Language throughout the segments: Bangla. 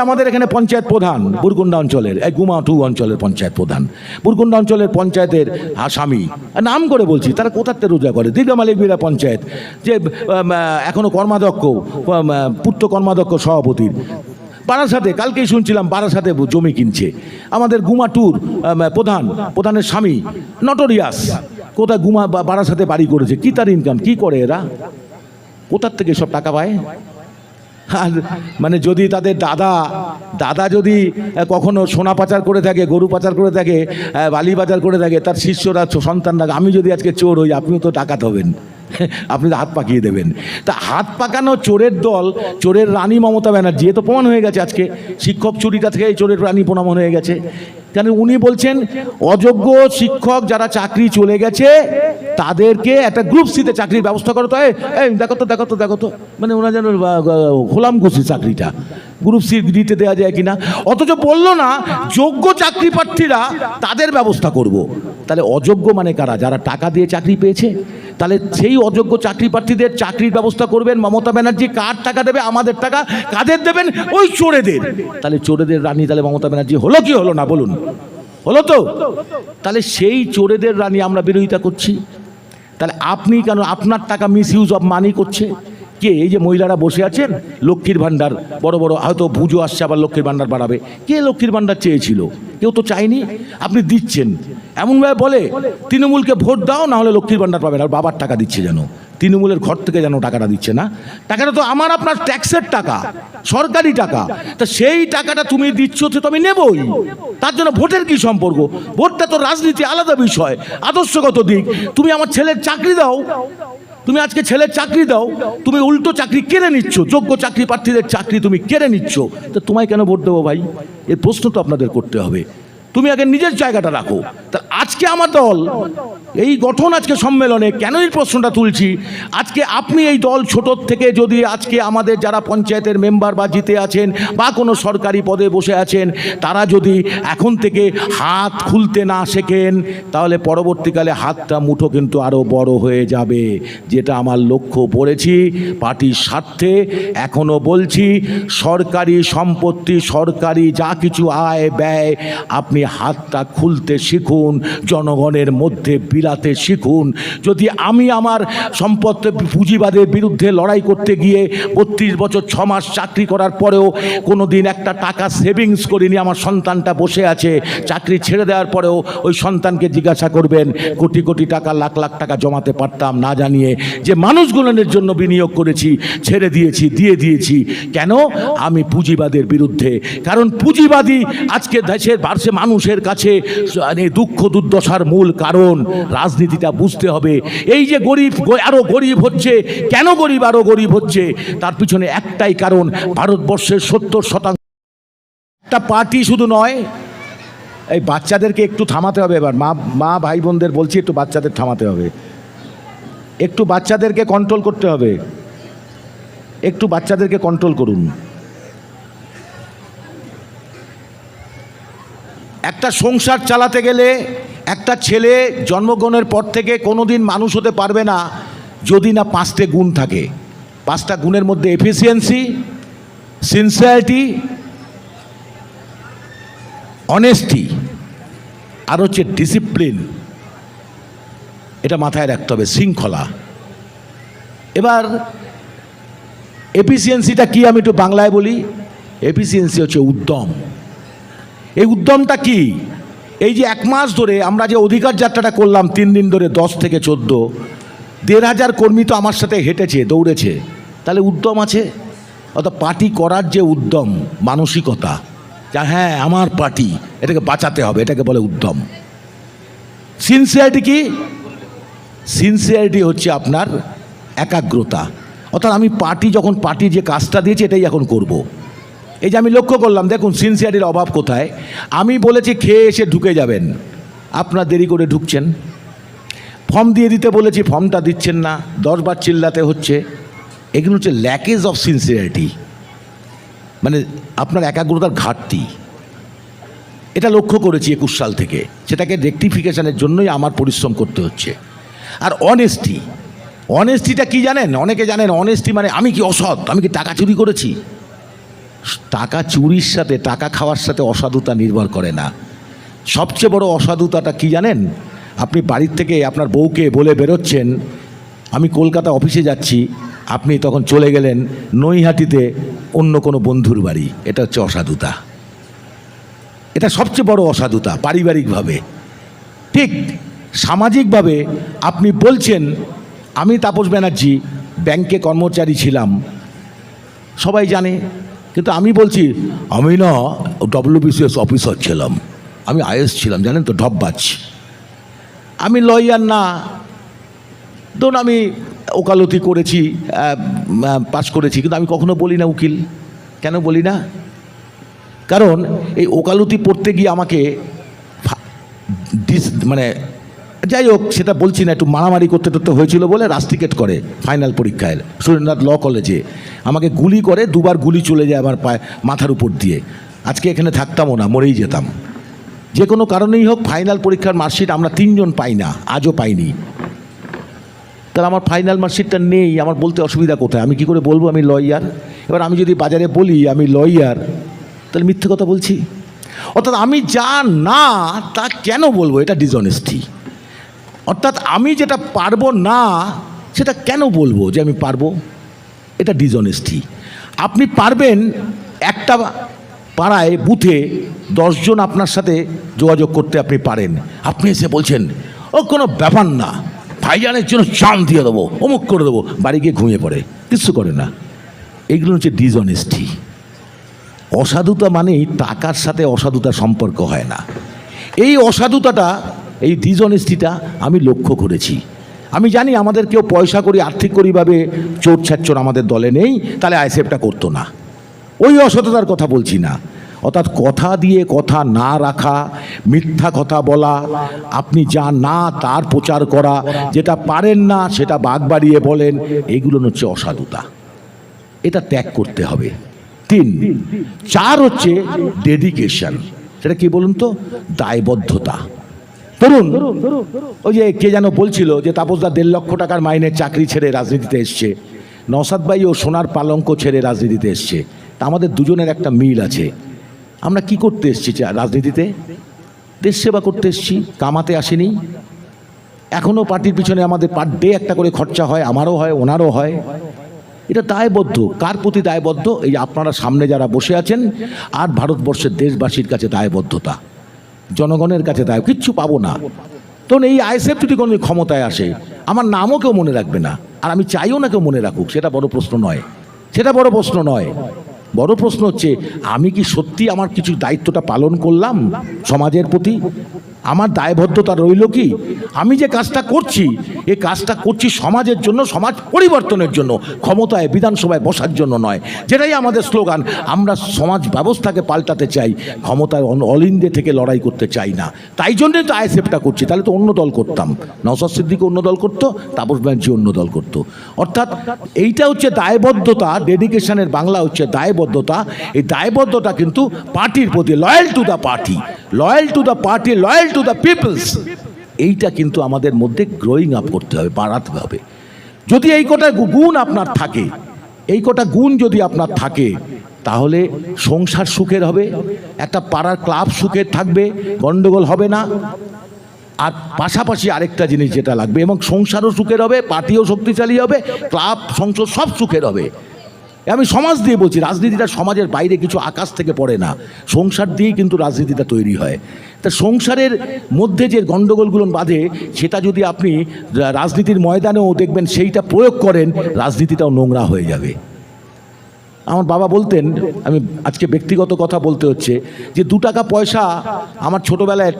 আমাদের এখানে পঞ্চায়েত প্রধান বুরগুন্ডা অঞ্চলের, এই গুমা টু অঞ্চলের পঞ্চায়েত প্রধান। বুরগুন্ডা অঞ্চলের পঞ্চায়েতের আসামি, নাম করে বলছি, তারা কোথাতে রোজা করে? দীর্ঘ মালিক বিরা পঞ্চায়েত, যে এখনও কর্মাধ্যক্ষ পুত্র কর্মাধ্যক্ষ সভাপতির বারাসাতে, কালকেই শুনছিলাম বারাসাতে জমি কিনছে। আমাদের গুমা টুর প্রধান, প্রধানের স্বামী, নটোরিয়াস, কোথায় গুমা বারাসাতে বাড়ি করেছে? কি তার ইনকাম কি করে এরা? কোথার থেকে সব টাকা পায়? আর মানে যদি তাদের দাদা দাদা যদি কখনো সোনা পাচার করে থাকে, গরু পাচার করে থাকে বালি পাচার করে থাকে, তার শিষ্যরা সন্তান সন্তানরা, আমি যদি আজকে চোর হই, আপনিও তো ডাকাত হবেন। আপনি হাত পাকিয়ে দেবেন। তা হাত পাকানো চোরের দল, চোরের রানী মমতা ব্যানার্জি, এ তো প্রমাণ হয়ে গেছে আজকে। শিক্ষক চুরিটা থেকে চোরের রানী প্রমাণ হয়ে গেছে। কেন উনি বলছেন, অযোগ্য শিক্ষক যারা চাকরি চলে গেছে, তাদেরকে একটা গ্রুপ সিতে চাকরির ব্যবস্থা করতে হয় এই দেখো তো দেখো তো দেখো তো। মানে ওরা যেন খোলাম খুশি চাকরিটা। গ্রুপ সি দিতে দেওয়া যায় কিনা। অথচ বলল না, যোগ্য চাকরি প্রার্থীরা তাদের ব্যবস্থা করব। তাহলে অযোগ্য মানে কারা? যারা টাকা দিয়ে চাকরি পেয়েছে? তাহলে সেই অযোগ্য চাকরি প্রার্থীদের চাকরির ব্যবস্থা করবেন? মমতা ব্যানার্জি কার টাকা দেবে? আমাদের টাকা কাদের দেবেন? ওই চোরেদের। তাহলে চোরেদের রানী তাহলে মমতা ব্যানার্জি হলো কি হলো না, বলুন। হলো তো? তাহলে সেই চোরেদের রানী আমরা বিরোধিতা করছি। তাহলে আপনি কেন আপনার টাকা মিস ইউজ অফ মানি করছে? কে? এই যে মহিলারা বসে আছেন, লক্ষ্মীর ভাণ্ডার, বড় বড়, হয়তো পুজো আসছে, আবার লক্ষ্মীর ভাণ্ডার বাড়াবে। কে লক্ষ্মীর ভাণ্ডার চেয়েছিল? কেউ তো চায়নি, আপনি দিচ্ছেন। এমনভাবে বলে, তৃণমূলকে ভোট দাও, না হলে লক্ষ্মীর ভাণ্ডার পাবে। আর বাবার টাকা দিচ্ছে যেন। তৃণমূলের ঘর থেকে যেন টাকাটা দিচ্ছে না। টাকাটা তো আমার, আপনার ট্যাক্সের টাকা, সরকারি টাকা। তা সেই টাকাটা তুমি দিচ্ছ তো আমি নেবই। তার জন্য ভোটের কি সম্পর্ক? ভোটটা তো রাজনীতি আলাদা বিষয়, আদর্শগত দিক। তুমি আমার ছেলের চাকরি দাও। তুমি আজকে ছেলের চাকরি দাও। তুমি উল্টো চাকরি কেড়ে নিচ্ছ, যোগ্য চাকরি প্রার্থীদের চাকরি তুমি কেড়ে নিচ্ছ। তো তোমায় কেন ভোট দেবো ভাই? এর প্রশ্ন তো আপনাদের করতে হবে। তুমি আগে নিজের জায়গাটা রাখো। তা আজকে আমার দল, এই গঠন আজকে সম্মেলনে কেন এই প্রশ্নটা তুলছি? আজকে আপনি এই দল ছোটোর থেকে যদি আজকে আমাদের যারা পঞ্চায়েতের মেম্বার বা জিতে আছেন বা কোনো সরকারি পদে বসে আছেন, তারা যদি এখন থেকে হাত খুলতে না শেখেন, তাহলে পরবর্তীকালে হাতটা মুঠো কিন্তু আরও বড় হয়ে যাবে, যেটা আমার লক্ষ্য পড়েছি পার্টির স্বার্থে এখনও বলছি, সরকারি সম্পত্তি, সরকারি যা কিছু আয় ব্যয় আপনি হাতটা খুলতে শিখুন, জনগণের মধ্যে বিলাতে শিখুন। যদি আমি আমার সম্পদ পুঁজিবাদের বিরুদ্ধে লড়াই করতে গিয়ে বত্রিশ বছর ছ মাস চাকরি করার পরেও কোনো দিন একটা টাকা সেভিংস করিনি, আমার সন্তানটা বসে আছে, চাকরি ছেড়ে দেওয়ার পরেও ওই সন্তানকে জিজ্ঞাসা করবেন, কোটি কোটি টাকা, লাখ লাখ টাকা জমাতে পারতাম না জানিয়ে যে মানুষগুলোনের জন্য বিনিয়োগ করেছি, ছেড়ে দিয়েছি, দিয়ে দিয়েছি। কেন? আমি পুঁজিবাদের বিরুদ্ধে। কারণ পুঁজিবাদী আজকে দেশের ভারসে মানুষের কাছে মানে দুঃখ দুর্দশার মূল কারণ রাজনীতিটা বুঝতে হবে। এই যে গরিব আরও গরিব হচ্ছে, কেন গরিব আরও গরিব হচ্ছে? তার পিছনে একটাই কারণ, ভারতবর্ষের সত্তর শতাংশ একটা পার্টি শুধু নয়, এই বাচ্চাদেরকে একটু থামাতে হবে এবার। মা মা ভাই বোনদের বলছি, একটু বাচ্চাদের থামাতে হবে। একটু বাচ্চাদেরকে কন্ট্রোল করতে হবে। একটু বাচ্চাদেরকে কন্ট্রোল করুন। একটা সংসার চালাতে গেলে একটা ছেলে জন্মগ্রহণের পর থেকে কোনোদিন মানুষ হতে পারবে না যদি না পাঁচটে গুণ থাকে। পাঁচটা গুণের মধ্যে এফিসিয়েন্সি সিনসিয়ারিটি অনেস্টি আর হচ্ছে ডিসিপ্লিন এটা মাথায় রাখতে হবে, শৃঙ্খলা। এবার এফিসিয়েন্সিটা কি আমি একটু বাংলায় বলি? এফিসিয়েন্সি হচ্ছে উদ্যম। এই উদ্যমটা কি? এই যে এক মাস ধরে আমরা যে অধিকার যাত্রাটা করলাম তিন দিন ধরে, দশ থেকে চোদ্দ, দেড় হাজার কর্মী তো আমার সাথে হেঁটেছে, দৌড়েছে। তাহলে উদ্যম আছে? অর্থাৎ পার্টি করার যে উদ্যম, মানসিকতা, যা হ্যাঁ আমার পার্টি, এটাকে বাঁচাতে হবে, এটাকে বলে উদ্যম। সিনসিয়ারিটি কি? সিনসিয়ারিটি হচ্ছে আপনার একাগ্রতা। অর্থাৎ আমি পার্টি, যখন পার্টি যে কাজটা দিয়েছে, এটাই এখন করব। এই যে আমি লক্ষ্য করলাম, দেখুন সিনসিয়ারিটির অভাব কোথায়? আমি বলেছি, খেয়ে এসে ঢুকে যাবেন। আপনার দেরি করে ঢুকছেন। ফর্ম দিয়ে দিতে বলেছি, ফর্মটা দিচ্ছেন না। দশবার চিল্লাতে হচ্ছে। এগুলো হচ্ছে ল্যাকেজ অফ সিনসিয়ারিটি মানে আপনার একাগ্রতার ঘাটতি। এটা লক্ষ্য করেছি একুশ সাল থেকে। সেটাকে রেকটিফিকেশনের জন্যই আমার পরিশ্রম করতে হচ্ছে। আর অনেস্টি অনেস্টিটা কি জানেন? অনেকে জানেন অনেস্টি মানে আমি কি অসৎ? আমি কি টাকা চুরি করেছি? টাকা চুরির সাথে, টাকা খাওয়ার সাথে অসাধুতা নির্ভর করে না। সবচেয়ে বড় অসাধুতাটা কি জানেন? আপনি বাড়ির থেকে আপনার বউকে বলে বেরোচ্ছেন, আমি কলকাতা অফিসে যাচ্ছি, আপনি তখন চলে গেলেন নৈহাটিতে অন্য কোনো বন্ধুর বাড়ি। এটা হচ্ছে অসাধুতা। এটা সবচেয়ে বড় অসাধুতা পারিবারিকভাবে। ঠিক সামাজিকভাবে আপনি বলছেন, আমি তাপস ব্যানার্জি, ব্যাংকে কর্মচারী ছিলাম। সবাই জানে কিন্তু আমি বলছি, আমি না ডব্লিউবিসিএস অফিসার ছিলাম। আমি আইএস ছিলাম, জানেন তো, ঢপবাজ। আমি লয়ার না। ধরুন আমি ওকালতি করেছি পাস করেছি, কিন্তু আমি কখনো বলি না উকিল। কেন বলি না? কারণ এই ওকালতি পড়তে গিয়ে আমাকে মানে যাই হোক, সেটা বলছি না, একটু মারামারি করতে করতে হয়েছিল বলে রাস্টিকেট করে ফাইনাল পরীক্ষায়। সুরেন্দ্রনাথ ল কলেজে আমাকে গুলি করে, দুবার গুলি চলে যায় আমার পায়ে, মাথার উপর দিয়ে। আজকে এখানে থাকতামও না, মরেই যেতাম। যে কোনো কারণেই হোক ফাইনাল পরীক্ষার মার্কশিট আমরা তিনজন পাই না, আজও পাইনি। তাহলে আমার ফাইনাল মার্কশিটটা নেই, আমার বলতে অসুবিধা কোথায়? আমি কি করে বলব আমি লয়ার এবার আমি যদি বাজারে বলি, আমি লয়ার তাহলে মিথ্যে কথা বলছি? অর্থাৎ আমি যা না, তা কেন বলব? এটা ডিসঅনেস্টি অর্থাৎ আমি যেটা পারব না, সেটা কেন বলব যে আমি পারব? এটা ডিসঅনেস্টি আপনি পারবেন একটা পাড়ায় বুথে দশজন আপনার সাথে যোগাযোগ করতে আপনি পারেন। আপনি এসে বলছেন, ও, কোনো ব্যাপার না। ভাইজানের জন্য চান দিয়ে দেবো, অমুক করে দেবো। বাড়ি গিয়ে ঘুমিয়ে পড়ে। কিচ্ছু করে না। এগুলো হচ্ছে ডিসঅনেস্টি অসাধুতা মানেই টাকার সাথে অসাধুতার সম্পর্ক হয় না। এই অসাধুতাটা এই ডিসঅনেস্টিটা আমি লক্ষ্য করেছি। আমি জানি আমাদের কেউ পয়সা করি, আর্থিক করিভাবে চোর ছাচ্চর আমাদের দলে নেই, তাহলে আইসেফটা করতো না। ওই অসততার কথা বলছি না। অর্থাৎ কথা দিয়ে কথা না রাখা, মিথ্যা কথা বলা, আপনি যা না তার প্রচার করা, যেটা পারেন না সেটা বাগ বাড়িয়ে বলেন, এগুলো হচ্ছে অসাধুতা। এটা ত্যাগ করতে হবে। তিন, চার হচ্ছে ডেডিকেশন সেটা কি বলুন তো? দায়বদ্ধতা। ধরুন, ওই যে কে যেন বলছিল যে তাপসদা দেড় লক্ষ টাকার মাইনের চাকরি ছেড়ে রাজনীতিতে এসছে। নসাদ ভাই ও সোনার পালঙ্ক ছেড়ে রাজনীতিতে এসছে। তা আমাদের দুজনের একটা মিল আছে। আমরা কি করতে এসছি রাজনীতিতে? দেশ সেবা করতে এসছি, কামাতে আসেনি। এখনও পার্টির পিছনে আমাদের পার ডে একটা করে খরচা হয়, আমারও হয়, ওনারও হয়। এটা দায়বদ্ধ। কার প্রতি দায়বদ্ধ? এই আপনারা সামনে যারা বসে আছেন, আর ভারতবর্ষের দেশবাসীর কাছে দায়বদ্ধতা। জনগণের কাছে দায় কিচ্ছু পাবো না। তখন এই আইএসএফ যদি কোনো ক্ষমতায় আসে, আমার নামও কেউ মনে রাখবে না। আর আমি চাইও না কেউ মনে রাখুক, সেটা বড় প্রশ্ন নয়। সেটা বড় প্রশ্ন নয়। বড় প্রশ্ন হচ্ছে, আমি কি সত্যি আমার কিছু দায়িত্বটা পালন করলাম সমাজের প্রতি? আমার দায়বদ্ধতা রইল কি? আমি যে কাজটা করছি এই কাজটা করছি সমাজের জন্য, সমাজ পরিবর্তনের জন্য, ক্ষমতায় বিধানসভায় বসার জন্য নয়। যেটাই আমাদের স্লোগান, আমরা সমাজ ব্যবস্থাকে পাল্টাতে চাই, ক্ষমতায় অল অলিন্দে থেকে লড়াই করতে চাই না। তাই জন্যই তো আইএসএফটা করছি, তাহলে তো অন্য দল করতাম। নওসাদ সিদ্দিকি অন্য দল করতো, তাপস ব্যানার্জি অন্য দল করতো। অর্থাৎ এইটা হচ্ছে দায়বদ্ধতা ডেডিকেশনের বাংলা হচ্ছে দায়বদ্ধতা। এই দায়বদ্ধতা কিন্তু পার্টির প্রতি loyal to the party loyal to the party loyal to the peoples এইটা কিন্তু আমাদের মধ্যে গ্রোয়িং আপ করতে হবে, বাড়াতে হবে। যদি এই কটা গুণ আপনার থাকে, এই কটা গুণ যদি আপনার থাকে, তাহলে সংসার সুখের হবে, একটা পাড়ার ক্লাব সুখের থাকবে, গন্ডগোল হবে না। আর পাশাপাশি আরেকটা জিনিস যেটা লাগবে, এবং সংসারও সুখের হবে, পার্টিও শক্তিশালী হবে ক্লাব সংসদ সব সুখের হবে। আমি সমাজ দিয়ে বলছি, রাজনীতিটা সমাজের বাইরে কিছু আকাশ থেকে পড়ে না। সংসার দিয়েই কিন্তু রাজনীতিটা তৈরি হয়। তা সংসারের মধ্যে যে গণ্ডগোলগুলো বাঁধে, সেটা যদি আপনি রাজনীতির ময়দানেও দেখবেন, সেইটা প্রয়োগ করেন, রাজনীতিটাও নোংরা হয়ে যাবে। আমার বাবা বলতেন, আমি আজকে ব্যক্তিগত কথা বলতে হচ্ছে, যে দু টাকা পয়সা আমার ছোটোবেলায়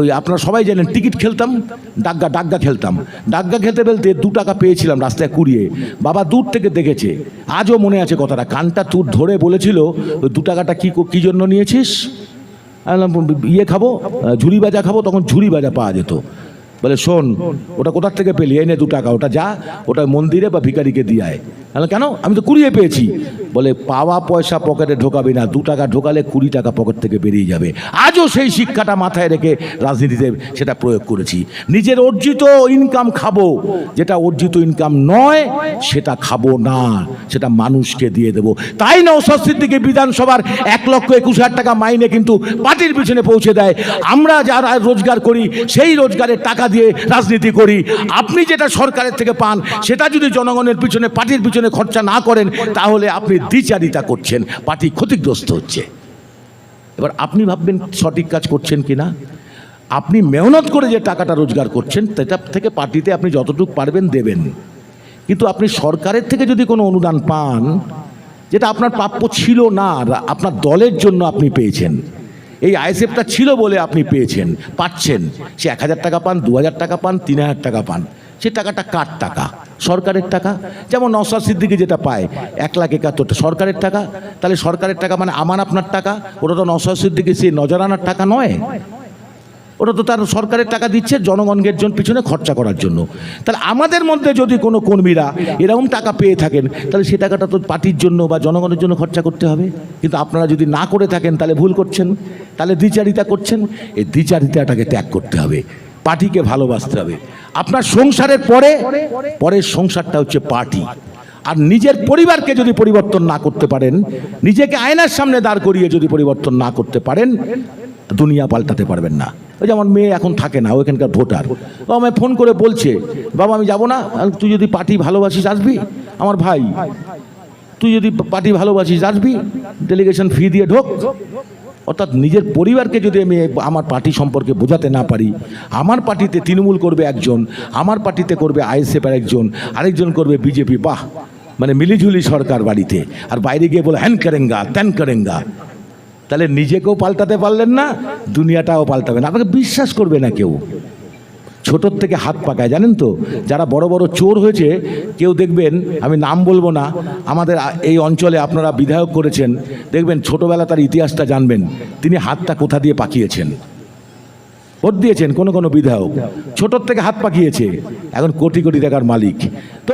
ওই আপনারা সবাই জানেন, টিকিট খেলতাম ডাগ্গা ডাগ্গা খেলতাম। ডাগ্গা খেলতে খেলতে দু টাকা পেয়েছিলাম রাস্তায় কুড়িয়ে। বাবা দূর থেকে দেখেছে, আজও মনে আছে কথাটা, কানটা তুর ধরে বলেছিল, ওই দু টাকাটা কী কী জন্য নিয়েছিস? ইয়ে খাব ঝুড়ি ভাজা খাব, তখন ঝুড়ি বাজা পাওয়া যেত। বলে, শোন, ওটা কোথার থেকে পেলি? এনে দু টাকা, ওটা যা, ওটা মন্দিরে বা ভিখারিকে দিয়ে আয়। কেন? আমি তো কুড়িয়ে পেয়েছি। বলে, পাওয়া পয়সা পকেটে ঢোকাবি না, দু টাকা ঢোকালে কুড়ি টাকা পকেট থেকে বেরিয়ে যাবে। আজও সেই শিক্ষাটা মাথায় রেখে রাজনীতিতে সেটা প্রয়োগ করেছি। নিজের অর্জিত ইনকাম খাব, যেটা অর্জিত ইনকাম নয়, সেটা খাব না, সেটা মানুষকে দিয়ে দেবো। তাই নৌসাদ দিকে বিধানসভার এক লক্ষ একুশ হাজার টাকা মাইনে কিন্তু পার্টির পিছনে পৌঁছে দেয়। আমরা যারা রোজগার করি, সেই রোজগারের টাকা দিয়ে রাজনীতি করি। আপনি যেটা সরকারের থেকে পান, সেটা যদি জনগণের পিছনে, পার্টির পিছনে খরচা না করেন, তাহলে আপনি দ্বিচারিতা করছেন। পার্টি ক্ষতিগ্রস্ত হচ্ছে। এবার আপনি ভাববেন সঠিক কাজ করছেন কি না আপনি মেহনত করে যে টাকাটা রোজগার করছেন, সেটা থেকে পার্টিতে আপনি যতটুকু পারবেন দেবেন। কিন্তু আপনি সরকারের থেকে যদি কোনো অনুদান পান, যেটা আপনার প্রাপ্য ছিল না, আপনার দলের জন্য আপনি পেয়েছেন এই আইএসএফটা ছিল বলে আপনি পেয়েছেন, পাচ্ছেন। সে এক হাজার টাকা পান, দু হাজার টাকা পান, তিন হাজার টাকা পান। সে টাকাটা কার টাকা? সরকারের টাকা? যেমন নসাদ সিদ্দিকি যেটা পায়, এক লাখ একাত্তরটা। সরকারের টাকা? তাহলে সরকারের টাকা মানে আমার আপনার টাকা? ওটা তো নসাদ সিদ্দিকি সে নজরানার টাকা নয়। ওটা তো তার সরকারের টাকা দিচ্ছে জনগণের জন্য পিছনে খরচা করার জন্য। তাহলে আমাদের মধ্যে যদি কোনো কর্মীরা এরকম টাকা পেয়ে থাকেন, তাহলে সে টাকাটা তো পার্টির জন্য বা জনগণের জন্য খরচা করতে হবে। কিন্তু আপনারা যদি না করে থাকেন, তাহলে ভুল করছেন। তাহলে দ্বিচারিতা করছেন। এই দ্বিচারিতাটাকে ত্যাগ করতে হবে। পার্টিকে ভালোবাসতে হবে। আপনার সংসারের পরে, পরের সংসারটা হচ্ছে পার্টি। আর নিজের পরিবারকে যদি পরিবর্তন না করতে পারেন, নিজেকে আয়নার সামনে দাঁড় করিয়ে যদি পরিবর্তন না করতে পারেন, দুনিয়া পাল্টাতে পারবেন না। ওই যেমন মেয়ে এখন থাকে না ওইখানকার ভোটার। ও আমায় ফোন করে বলছে, বাবা, আমি যাব না তুই যদি পার্টি ভালোবাসিস আসবি? আমার ভাই, তুই যদি পার্টি ভালোবাসিস আসবি ডেলিগেশন ফি দিয়ে ঢোক। অর্থাৎ নিজের পরিবারকে যদি আমি আমার পার্টি সম্পর্কে বোঝাতে না পারি, আমার পার্টিতে তৃণমূল করবে একজন, আমার পার্টিতে করবে আইএসএফ আর একজন, আরেকজন করবে বিজেপি, বাহ! মানে মিলিঝুলি সরকার বাড়িতে। আর বাইরে গিয়ে বলে, হ্যান করেঙ্গা, ত্যান করেঙ্গা। তাহলে নিজেকেও পাল্টাতে পারলেন না, দুনিয়াটাও পাল্টাবেন আপনাকে বিশ্বাস করবে না কেউ। ছোটোর থেকে হাত পাকায়, জানেন তো? যারা বড় বড় চোর হয়েছে, কেউ দেখবেন, আমি নাম বলব না, আমাদের এই অঞ্চলে আপনারা বিধায়ক করেছেন, দেখবেন ছোটোবেলা তার ইতিহাসটা জানবেন, তিনি হাতটা কোথা দিয়ে পাকিয়েছেন। ভোট দিয়েছেন কোনো কোনো বিধায়ক। ছোটোর থেকে হাত পাকিয়েছে, এখন কোটি কোটি টাকার মালিক। তো